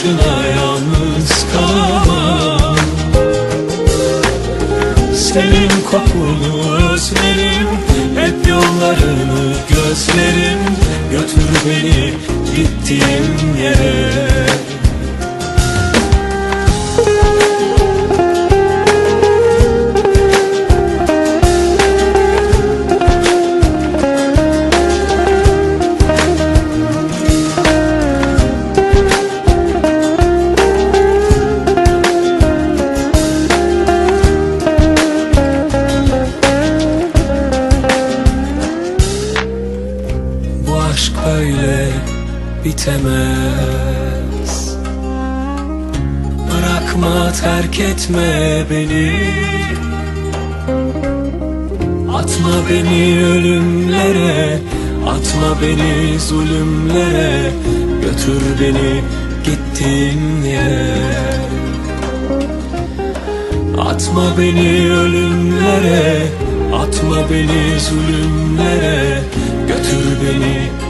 başına yalnız kalamam Senin kokunu özlerim Hep yollarını gözlerim Götür beni gittiğin yere bitemez. Bırakma terk etme beni. Atma beni ölümlere Atma beni zulümlere. Götür beni gittiğin yere. Atma beni ölümlere Atma beni zulümlere. Götür beni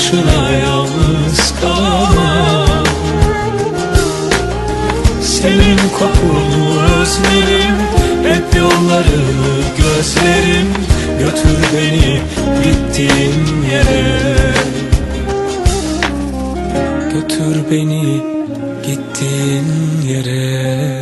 Başına yalnız kalamam. Senin kokunu özlerim Hep yollarını gözlerim Götür beni gittiğin yere. Götür beni gittiğin yere